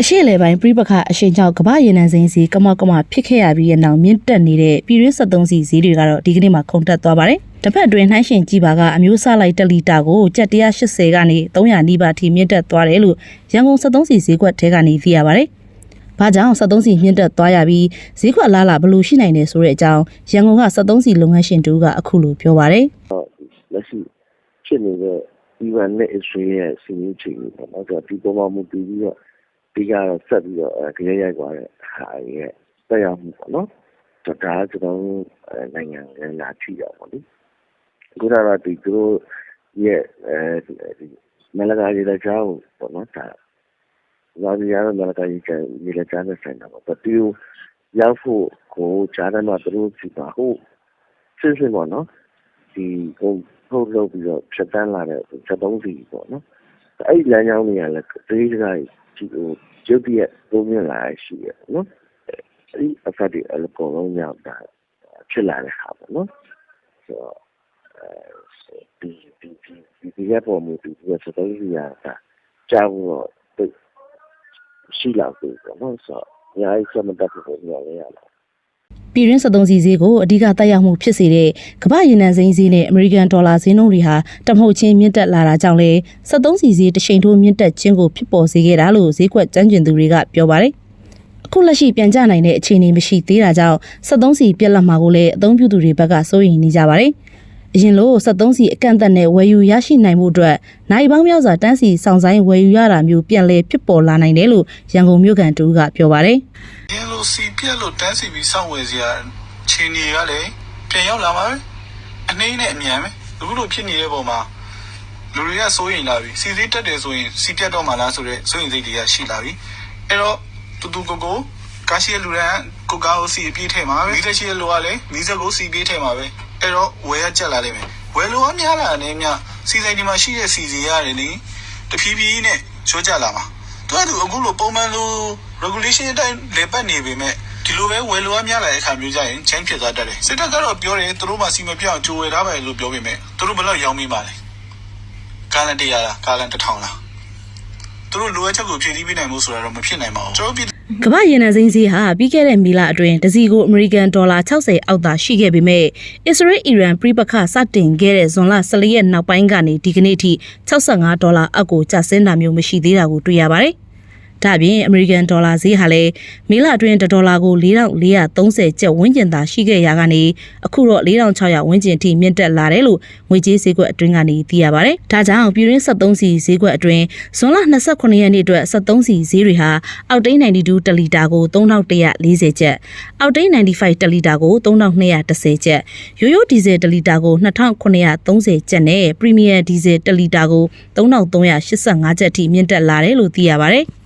အရှိလေပိုင်းပြိပခအရှိန်ကြောင့်ကမ္ဘာရေနံစိမ်းစီကမောက်ကမဖြစ်ခဲ့ရပြီးတဲ့နောက်မြင့်တက်နေတဲ့ပြည်တွင်း73စီဈေးတွေကတော့ဒီကနေ့မှခုန်တက်သွားပါတယ်။တစ်ဖက်အတွင်းနှိုင်းရှင်ကြည့်ပါကအမျိုးအစားလိုက်1လီတာကိုကျပ်180ကနေ300နီးပါးထိမြင့်တက်သွားတယ်လို့ရန်ကုန်73စီဈေးကွက်ထဲကနေသိရပါတယ်။ဘာကြောင့်73စီမြင့်တက်သွားရပြီးဈေးကွက်လာလာဘယ်လိုရှိနိုင်တယ်ဆိုတဲ့အကြောင်းရန်ကုန်က73စီလုပ်ငန်းရှင်တူကအခုလိုပြောပါတယ်။လက်ရှိဖြစ်နေတဲ့ဒီဝန်နဲ့အဆွေရဲ့စီမင်းချိန်ပေါ့နော်ဆိုတော့ဒီပေါ်မှာမူတည်ပြီးတော့ ဒီကတော့ဆက်ပြီးတော့အဲကြရရိုက်သွားတဲ့ဟာရဲ့တက်ရောက်မှုပေါ့နော်ဒါကကျွန်တော်တို့အဲနိုင်ငံရဲ့လာကြည့်ရပါလိမ့်အခုတော့ဒီသူတို့ရဲ့အဲဒီမလကားရေးတဲ့ကြောင်းပေါ့နော်ဒါလာပြီးရတော့မလကားရေးချင်ရေးတဲ့ကြောင်းနဲ့ဆိုင်တာပေါ့တူရောက်ဖို့ကိုကြားတယ်မှာသူတို့စီပါဟုတ်စစ်စစ်ပေါ့နော်ဒီကိုထုတ်လုပ်ပြီးတော့ဖြတ်တန်းလာတဲ့ချက်သုံးစီပေါ့နော် အဲ့ဒီလမ်းကြောင်းတွေကလည်းဒေးစကားကြီးဟိုရုပ်တရက်ပုံမြင်လာရှိရနော်အဲ့ဒီအဖက်ဒီအလကောလုံးရောက်တာဖြစ်လာတဲ့ဟာပေါ့နော်ဆိုတော့အဲဒီဒီဒီဒီဒီရပေါ်မူဒီဒီချက်သုံးစီရတာကြောက်တော့ရှိလာပြီပေါ့နော်ဆိုတော့အများကြီးဆက်မတက်ဘူးပြောရရလား ပြည်တွင်း73စီဈေးကိုအဓိကတက်ရောက်မှုဖြစ်စေတဲ့ကမ္ဘာရေနံစိမ်းဈေးနဲ့အမေရိကန်ဒေါ်လာဈေးနှုန်းတွေဟာတမဟုတ်ချင်းမြင့်တက်လာတာကြောင့်လေ73စီဈေးတစ်ချိန်ထိုးမြင့်တက်ခြင်းကိုဖြစ်ပေါ်စေခဲ့တာလို့ဈေးကွက်ကျန်းကျင်သူတွေကပြောပါတယ်။အခုလက်ရှိပြန်ကျနိုင်တဲ့အခြေအနေမရှိသေးတာကြောင့်73စီပြက်လက်မှာကိုလည်းအသုံးပြုသူတွေဘက်ကစိုးရိမ်နေကြပါတယ်။ အရင်လို73စီအကန့်အသတ်နဲ့ဝယ်ယူရရှိနိုင်မှုအတွက်နိုင်ပေါင်းများစွာတန်းစီဆောင်ဆိုင်ဝယ်ယူရတာမျိုးပြန်လည်ဖြစ်ပေါ်လာနိုင်တယ်လို့ရန်ကုန်မြို့ကန်တူကပြောပါတယ်။ရင်းလို့စီပြက်လို့တန်းစီပြီးစောင့်ဝယ်စရာခြေနေကလည်းပြန်ရောက်လာမှာပဲအနှိမ့်နဲ့အမြန်ပဲအခုလိုဖြစ်နေတဲ့ပုံမှာလူတွေကစိုးရိမ်လာပြီစီစည်းတက်တယ်ဆိုရင်စီပြက်တော့မှလားဆိုတော့စိုးရိမ်စိတ်တွေကရှိလာပြီအဲ့တော့တူတူကိုကိုကာရှိရဲ့လူရန်ကိုကားကိုစီအပြည့်ထဲမှာပဲမိသက်ရှိရဲ့လူကလည်းမိသက်ကိုစီပြည့်ထဲမှာပဲ အဲ့တော့ဝယ်ရကြက်လာလိမ့်မယ်ဝယ်လို့အများလာတယ်မြစီဆိုင်ဒီမှာရှိတဲ့စီစီရတယ်လေတဖြည်းဖြည်းနဲ့ချိုးကြလာမှာသူကသူအခုလိုပုံမှန်လို regulation အတိုင်းလေပတ်နေပေမဲ့ဒီလိုပဲဝယ်လိုအပ်များလာတဲ့အခါမျိုးကြရင် change ဖြစ်သွားတတ်တယ်စစ်တပ်ကတော့ပြောတယ်သူတို့မှစီမပြောင်းကြိုဝယ်ထားပါလေလို့ပြောပေမဲ့သူတို့ဘယ်တော့ရောင်းမိပါလဲကာလန်100လားကာလန်1000လားသူတို့လိုအပ်ချက်ကိုဖြည့်ဆည်းပေးနိုင်မှုဆိုတာတော့မဖြစ်နိုင်ပါဘူးကျွန်တော်ပြည် ကမ္ဘာရေနံစိမ်းဈေးဟာပြီးခဲ့တဲ့မီလအတွင်းတစီကိုအမေရိကန်ဒေါ်လာ60အောက်သာရှိခဲ့ပေမဲ့အစ္စရေးအီရန်ပြိပခစတင်ခဲ့တဲ့ဇွန်လ14ရက်နောက်ပိုင်းကနေဒီကနေ့အထိ65ဒေါ်လာအောက်ကိုကျဆင်းတာမျိုးမရှိသေးတာကိုတွေ့ရပါတယ်။ ဒါ့အပြင်အမေရိကန်ဒေါ်လာဈေးဟာလည်းမီလအတွင်းတစ်ဒေါ်လာကို4430ကျပ်ဝန်းကျင်သာရှိခဲ့ရာကနေအခုတော့4600ဝန်းကျင်အထိမြင့်တက်လာတယ်လို့ငွေကြေးဈေးကွက်အတွင်းကနေသိရပါတယ်။ဒါကြောင့်ပြည်တွင်း73စီဈေးကွက်အတွင်းဇွန်လ29ရက်နေ့အတွက်73စီဈေးတွေဟာအောက်တိန်း92တလီတာကို3140ကျပ်အောက်တိန်း95တလီတာကို3210ကျပ်ရိုးရိုးဒီဇယ်တလီတာကို2930ကျပ်နဲ့ပရီမီယံဒီဇယ်တလီတာကို3385ကျပ်ထိမြင့်တက်လာတယ်လို့သိရပါတယ်။